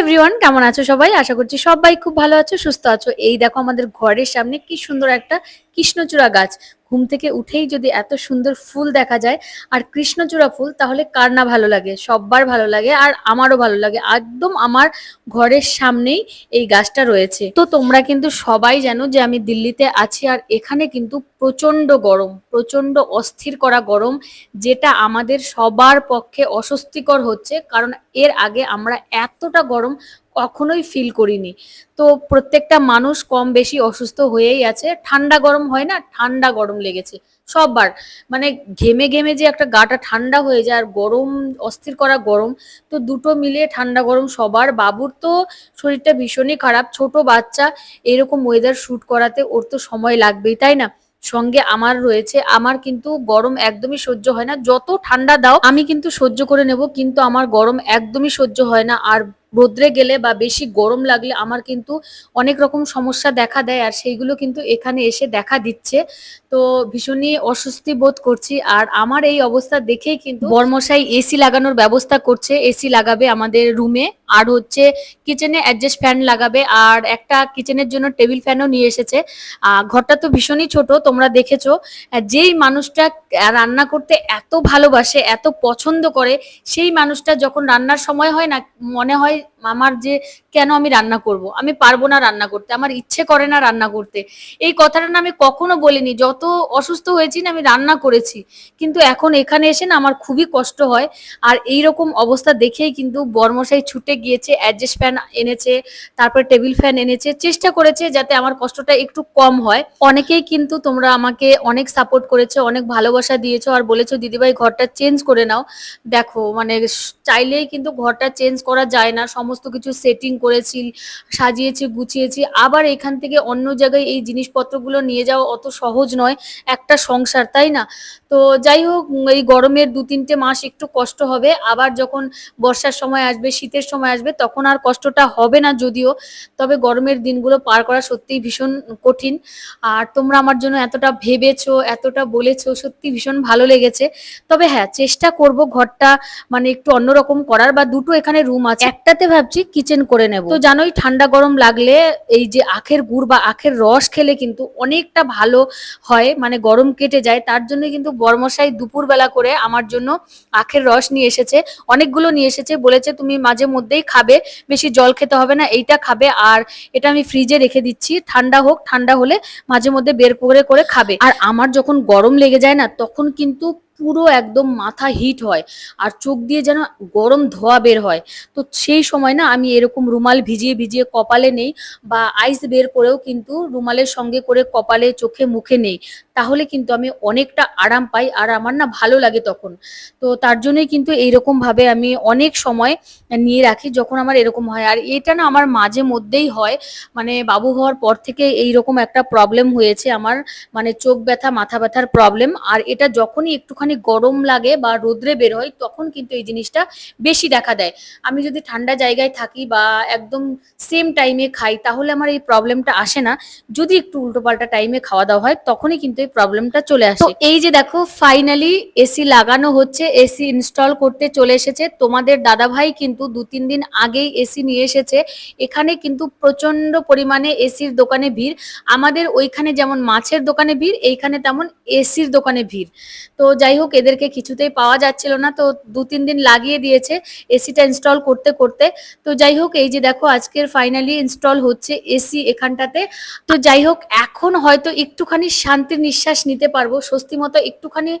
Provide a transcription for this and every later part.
Everyone কেমন আছো সবাই? আশা করছি সবাই খুব ভালো আছো, সুস্থ আছো। এই দেখো আমাদের ঘরের সামনে কি সুন্দর একটা কৃষ্ণচূড়া গাছ। ঘুম থেকে উঠেই যদি এত সুন্দর ফুল দেখা যায় আর কৃষ্ণচূড়া ফুল, তাহলে কার না ভালো লাগে? সব্বার ভালো লাগে আর আমারও ভালো লাগে। একদম আমার ঘরের সামনেই এই গাছটা রয়েছে। তো তোমরা কিন্তু সবাই জানো যে আমি দিল্লিতে আছি আর এখানে কিন্তু প্রচণ্ড গরম প্রচণ্ড অস্থির করা গরম, যেটা আমাদের সবার পক্ষে অস্বস্তিকর হচ্ছে। কারণ এর আগে আমরা এতটা গরম কখনোই ফিল করিনি। তো প্রত্যেকটা মানুষ কম বেশি অসুস্থ হয়েই আছে। ঠান্ডা গরম হয় না, ঠান্ডা গরম লেগেছে। সববার। মানে ঘেমে ঘেমে যে একটা গাটা ঠান্ডা হয়ে যায় আর গরম, অস্থির করা গরম, তো দুটো মিলিয়ে ঠান্ডা গরম সবার। বাবুর তো শরীরটা ভীষণই খারাপ। ছোট বাচ্চা, এরকম ওয়েদার শ্যুট করাতে ওর তো সময় লাগবেই, তাই না? সঙ্গে আমার রয়েছে। আমার কিন্তু গরম একদমই সহ্য হয় না। যত ঠান্ডা দাও, আমি কিন্তু সহ্য করে নেব, কিন্তু আমার গরম একদমই সহ্য হয় না। আর রোদ্রে গেলে বা বেশি গরম লাগলে আমার কিন্তু অনেক রকম সমস্যা দেখা দেয় আর সেইগুলো কিন্তু এখানে এসে দেখা দিচ্ছে। তো ভীষণই অস্বস্তি বোধ করছি আর আমার এই অবস্থা দেখেই কিন্তু বর্মশাই এসি লাগানোর ব্যবস্থা করছে। এসি লাগাবে আমাদের রুমে আর হচ্ছে কিচেনে অ্যাডজাস্ট ফ্যান লাগাবে আর একটা কিচেনের জন্য টেবিল ফ্যানও নিয়ে এসেছে। ঘরটা তো ভীষণই ছোট, তোমরা দেখেছ। যেই মানুষটা রান্না করতে এত ভালোবাসে, এত পছন্দ করে, সেই মানুষটা যখন রান্নার সময় হয় না, মনে হয় はい。আমার যে কেন আমি রান্না করব? আমি পারব না রান্না করতে, আমার ইচ্ছে করে না রান্না করতে। এই কথাটা না আমি কখনো বলিনি, যত অসুস্থ হয়েছি না আমি রান্না করেছি। কিন্তু এখন এখানে এসে না আমার খুবই কষ্ট হয়। আর এই রকম অবস্থা দেখেই কিন্তু বর্মশাই ছুটে গিয়েছে, অ্যাডজাস্ট ফ্যান এনেছে, তারপর টেবিল ফ্যান এনেছে, চেষ্টা করেছে যাতে আমার কষ্টটা একটু কম হয়। অনেকেই কিন্তু তোমরা আমাকে অনেক সাপোর্ট করেছ, অনেক ভালোবাসা দিয়েছ আর বলেছ, দিদিভাই, ঘরটা চেঞ্জ করে নাও। দেখো মানে চাইলেই কিন্তু ঘরটা চেঞ্জ করা যায় না সমস্ত কিছু সেটিং করেছি, সাজিয়েছি, গুছিয়েছি। আবার এখান থেকে অন্য জায়গায় এই জিনিসপত্রগুলো নিয়ে যাওয়া অত সহজ নয়, একটা সংসার, তাই না? তো যাই হোক এই গরমের দু তিনটে মাস একটু কষ্ট হবে। আবার যখন বর্ষার সময় আসবে, শীতের সময় আসবে, তখন আর কষ্টটা হবে না যদিও। তবে গরমের দিনগুলো পার করা সত্যিই ভীষণ কঠিন। আর তোমরা আমার জন্য এতটা ভেবেছো, এতটা বলেছ, সত্যি ভীষণ ভালো লেগেছে। তবে হ্যাঁ চেষ্টা করব ঘরটা মানে একটু অন্যরকম করার বা দুটো এখানে রুম আছে। একটাতে ভাবছি কিচেন করে নেব। তো জানোই ঠান্ডা গরম লাগলে এই যে আখের গুড় বা আখের রস খেলে কিন্তু অনেকটা ভালো হয় মানে গরম কেটে যায়। তার জন্য কিন্তু বর্মশাই দুপুরবেলা করে আমার জন্য আখের রস নিয়ে এসেছে, অনেকগুলো নিয়ে এসেছে। বলেছে, তুমি মাঝে মধ্যেই খাবে, বেশি জল খেতে হবে না, এইটা খাবে আর এটা আমি ফ্রিজে রেখে দিচ্ছি। ঠান্ডা হোক, ঠান্ডা হলে মাঝে মধ্যে বের করে করে খাবে। আর আমার যখন গরম লেগে যায় না, তখন কিন্তু পুরো একদম মাথা হিট হয় আর চোখ দিয়ে যেন গরম ধোয়া বের হয়। তো সেই সময় না আমি এরকম রুমাল ভিজিয়ে ভিজিয়ে কপালে নেই বা আইস বের করেও কিন্তু রুমালের সঙ্গে করে কপালে, চোখে, মুখে নেই। তাহলে কিন্তু আমি অনেকটা আরাম পাই আর আমার না ভালো লাগে তখন। তো তার জন্যই কিন্তু এইরকম ভাবে আমি অনেক সময় নিয়ে রাখি যখন আমার এরকম হয়। আর এটা না আমার মাঝে মধ্যেই হয়। মানে বাবু হওয়ার পর থেকে এইরকম একটা প্রবলেম হয়েছে আমার। মানে চোখ ব্যথা, মাথা ব্যথার প্রবলেম। আর এটা যখনই একটুখানি গরম লাগে বা রোদ্রে বের হয়, তখন কিন্তু এই জিনিসটা বেশি দেখা দেয়। আমি যদি ঠান্ডা জায়গায় থাকি বা একদম সেম টাইমে খাই, তাহলে আমার এই প্রবলেমটা আসে না। যদি একটু উল্টোপাল্টা টাইমে খাওয়া দাওয়া হয়, তখনই কিন্তু এই প্রবলেমটা চলে আসে। এই যে দেখো ফাইনালি এসি লাগানো হচ্ছে এসি ইনস্টল করতে চলে এসেছে। তোমাদের দাদা ভাই কিন্তু দু তিন দিন আগেই এসি নিয়ে এসেছে। এখানে কিন্তু প্রচণ্ড পরিমাণে এসির দোকানে ভিড়। আমাদের ওইখানে যেমন মাছের দোকানে ভিড়, এইখানে তেমন এসির দোকানে ভিড়। তো যাই হোক, এদেরকে কিছুতেই পাওয়া যাচ্ছিল না। তো দু তিন দিন লাগিয়ে দিয়েছে এসিটা ইনস্টল করতে করতে। তো যাই হোক, এই যে দেখো আজকের ফাইনালি ইনস্টল হচ্ছে এসি এখানটাতে। তো যাই হোক, এখন হয়তো একটুখানি শান্তির নিঃশ্বাস নিতে পারব, স্বস্তি মতো একটুখানি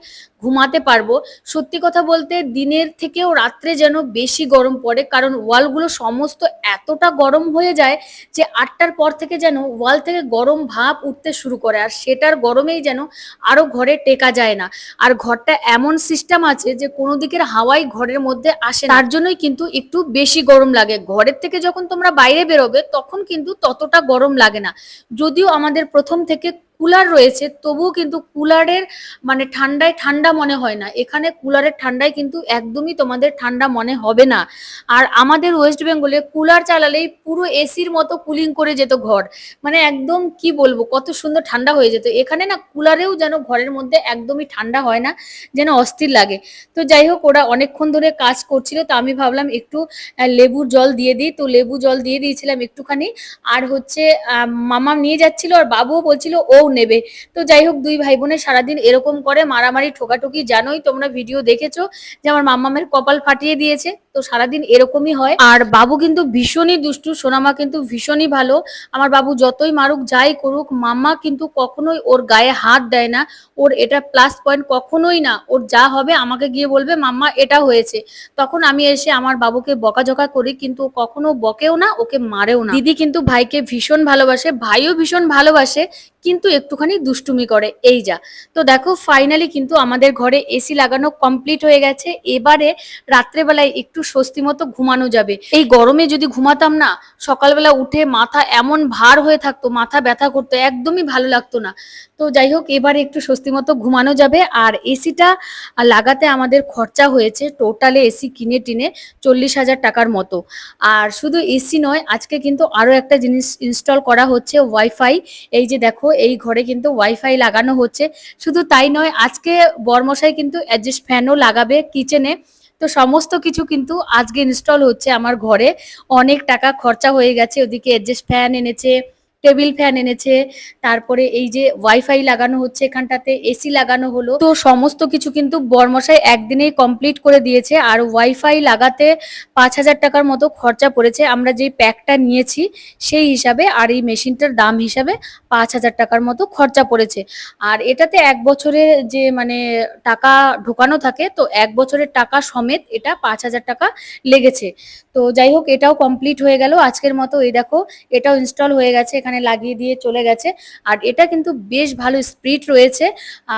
ঘুমাতে পারব। সত্যি কথা বলতে, দিনের থেকেও রাত্রে যেন বেশি গরম পড়ে, কারণ ওয়ালগুলো সমস্ত এতটা গরম হয়ে যায় যে আটটার পর থেকে যেন ওয়াল থেকে গরম ভাপ উঠতে শুরু করে, আর সেটার গরমেই যেন আরও ঘরে টেকা যায় না। আর ঘরটা এমন সিস্টেম আছে যে কোনো দিকের হাওয়াই ঘরের মধ্যে আসে তার জন্যই কিন্তু একটু বেশি গরম লাগে। ঘরের থেকে যখন তোমরা বাইরে বেরোবে, তখন কিন্তু ততটা গরম লাগে না। যদিও আমাদের প্রথম থেকে কুলার রয়েছে, তবুও কিন্তু কুলারের মানে ঠান্ডায় ঠান্ডা মনে হয় না। এখানে কুলারের ঠান্ডায় কিন্তু একদমই তোমাদের ঠান্ডা মনে হবে না। আর আমাদের ওয়েস্ট বেঙ্গলে কুলার চালালেই পুরো এসির মতো কুলিং করে যেত ঘর। মানে একদম কি বলব, কত সুন্দর ঠান্ডা হয়ে যেত। এখানে না কুলারেও যেন ঘরের মধ্যে একদমই ঠান্ডা হয় না, যেন অস্থির লাগে। তো যাই হোক, ওরা অনেকক্ষণ ধরে কাজ করছিল, তো আমি ভাবলাম একটু লেবুর জল দিয়ে দিই। তো লেবু জল দিয়ে দিয়েছিলাম একটুখানি। আর হচ্ছে মামা নিয়ে যাচ্ছিল, আর বাবুও বলছিল, ও নেবে। তো যাই হোক, দুই ভাই বোনের সারাদিন এরকম করে মারামারি, ঠোকাঠুকি, জানোই তোমরা ভিডিও দেখেছ যে আমার মাম্মামের কপাল ফাটিয়ে দিয়েছে। তো সারাদিন এরকমই হয়। আর বাবু কিন্তু ভীষণই দুষ্টু, সোনামা কিন্তু ভীষণই ভালো। আমার বাবু যতই মারুক, যাই করুক মাম্মা কিন্তু কখনোই ওর গায়ে হাত দেয় না। ওর এটা প্লাস পয়েন্ট কখনোই না। ওর যা হবে আমাকে গিয়ে বলবে, মাম্মা, এটা হয়েছে। তখন আমি এসে আমার বাবুকে বকাঝকা করি, কিন্তু কখনো বকেও না, ওকে মারেও না। দিদি কিন্তু ভাইকে ভীষণ ভালোবাসে, ভাইও ভীষণ ভালোবাসে, কিন্তু একটুখানি দুষ্টুমি করে। এই যা। তো দেখো ফাইনালি কিন্তু আমাদের ঘরে এসি লাগানো কমপ্লিট হয়ে গেছে। এবারে রাত্রেবেলায় একটু স্বস্তি মতো ঘুমানো যাবে। এই গরমে যদি ঘুমাতাম না, সকালবেলা উঠে মাথা এমন ভার হয়ে থাকতো, মাথা ব্যথা করতো, একদমই ভালো লাগতো না। তো যাই হোক, এবারে একটু স্বস্তি মতো ঘুমানো যাবে। আর এসিটা লাগাতে আমাদের খরচা হয়েছে টোটালে এসি কিনে টিনে চল্লিশ হাজার টাকার মতো। আর শুধু এসি নয়, আজকে কিন্তু আরও একটা জিনিস ইনস্টল করা হচ্ছে, ওয়াইফাই। এই যে দেখো, এই ঘরে কিন্তু ওয়াইফাই লাগানো হচ্ছে। শুধু তাই নয়, আজকে বর্মশাই কিন্তু অ্যাডজাস্ট ফ্যানও লাগাবে কিচেনে। তো সমস্ত কিছু কিন্তু আজকে ইনস্টল হচ্ছে আমার ঘরে। অনেক টাকা খরচা হয়ে গেছে, ওদিকে অ্যাডজাস্ট ফ্যান এনেছে টেবিল ফ্যান এনেছে, তারপরে এই যে ওয়াইফাই লাগানো হচ্ছে এখানটাতে এসি লাগানো হলো। তো সমস্ত কিছু কিন্তু বর্মশাই একদিনেই কমপ্লিট করে দিয়েছে, আর ওয়াইফাই লাগাতে পাঁচ হাজার টাকার মতো খরচা পড়েছে। আমরা যেই প্যাকটা নিয়েছি, সেই হিসাবে আর এই মেশিনটার দাম হিসাবে পাঁচ হাজার টাকার মতো খরচা পড়েছে। আর এটাতে এক বছরের যে মানে টাকা ঢোকানো থাকে, তো এক বছরের টাকা সমেত এটা পাঁচ হাজার টাকা লেগেছে। তো যাই হোক, এটাও কমপ্লিট হয়ে গেল। আজকের মতো এই দেখো, এটাও ইনস্টল হয়ে গেছে এখানে লাগিয়ে দিয়ে চলে গেছে। আর এটা কিন্তু বেশ ভালো স্পিড রয়েছে।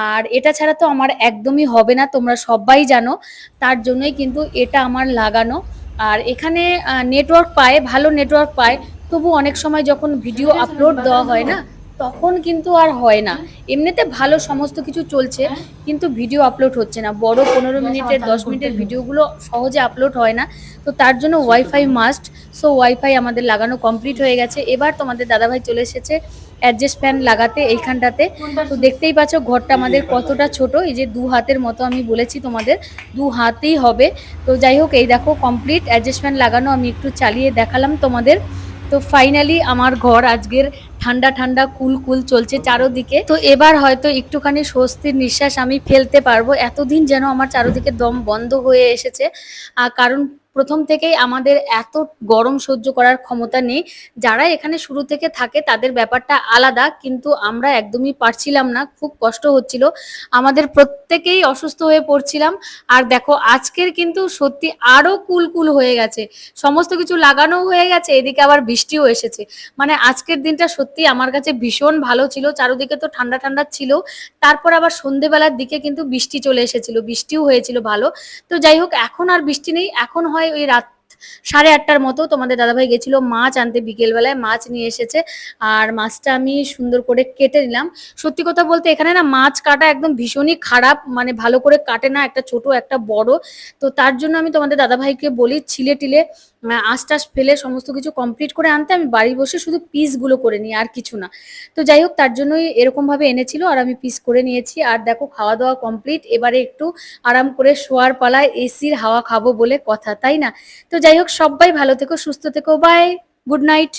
আর এটা ছাড়া তো আমার একদমই হবে না তোমরা সবাই জানো। তার জন্যই কিন্তু এটা আমার লাগানো। আর এখানে নেটওয়ার্ক পায় ভালো নেটওয়ার্ক পায়। তবু অনেক সময় যখন ভিডিও আপলোড দেওয়া হয় না তখন কিন্তু আর হয় না। এমনিতে ভালো সমস্ত কিছু চলছে কিন্তু ভিডিও আপলোড হচ্ছে না। বড় পনেরো মিনিটের দশ মিনিটের ভিডিওগুলো সহজে আপলোড হয় না। তো তার জন্য ওয়াইফাই মাস্ট সো ওয়াইফাই আমাদের লাগানো কমপ্লিট হয়ে গেছে। এবার তোমাদের দাদাভাই চলে এসেছে অ্যাডজাস্ট ফ্যান লাগাতে এইখানটাতে। তো দেখতেই পাচ্ছ ঘরটা আমাদের কতটা ছোট। এই যে দু হাতের মতো আমি বলেছি তোমাদের দু হাতেই হবে। তো যাই হোক এই দেখো কমপ্লিট অ্যাডজাস্ট ফ্যান লাগানো। আমি একটু চালিয়ে দেখালাম তোমাদের। তো ফাইনালি আমার ঘর আজকের ঠান্ডা ঠান্ডা, কুল কুল চলছে চারোদিকে। তো এবার হয়তো একটুখানি স্বস্তির নিঃশ্বাস আমি ফেলতে পারব। এতদিন যেন আমার চারোদিকে দম বন্ধ হয়ে এসেছে। কারণ প্রথম থেকেই আমাদের এত গরম সহ্য করার ক্ষমতা নেই। যারা এখানে শুরু থেকে থাকে তাদের ব্যাপারটা আলাদা, কিন্তু আমরা একদমই পারছিলাম না, খুব কষ্ট হচ্ছিল। আমাদের প্রত্যেকেই অসুস্থ হয়ে পড়ছিলাম। আর দেখো, আজকের কিন্তু সত্যি আরও কুল কুল হয়ে গেছে। সমস্ত কিছু লাগানো হয়ে গেছে, এদিকে আবার বৃষ্টিও এসেছে। মানে আজকের দিনটা সত্যি আমার কাছে ভীষণ ভালো ছিল, চারিদিকে তো ঠান্ডা ঠান্ডা ছিল। তারপর আবার সন্ধেবেলার দিকে কিন্তু বৃষ্টি চলে এসেছিল, বৃষ্টিও হয়েছিল ভালো। তো যাই হোক, এখন আর বৃষ্টি নেই, এখন হয় ওই রাত সাড়ে আটটার মতো তোমাদের দাদাভাই গেছিল মাছ আনতে বিকেলবেলায়, মাছ নিয়ে এসেছে। আর মাছটা আমি সুন্দর করে কেটে নিলাম। সত্যি কথা বলতে এখানে না মাছ কাটা একদম ভীষণই খারাপ মানে ভালো করে কাটে না, একটা ছোট, একটা বড়। তো তার জন্য আমি তোমাদের দাদাভাইকে বলি, ছিলে টিলে আঁশ টাশ ফেলে সমস্ত কিছু কমপ্লিট করে আনতে আমি বাড়ি বসে শুধু পিসগুলো করে নিই, আর কিছু না। তো যাই হোক, তার জন্যই এরকম ভাবে এনেছিল, আর আমি পিস করে নিয়েছি। আর দেখো, খাওয়া দাওয়া কমপ্লিট এবারে একটু আরাম করে শোয়ার পালায় এসির হাওয়া খাব বলে কথা, তাই না? তো যাই হোক, সবাই ভালো থেকো, সুস্থ থেকো বাই গুড নাইট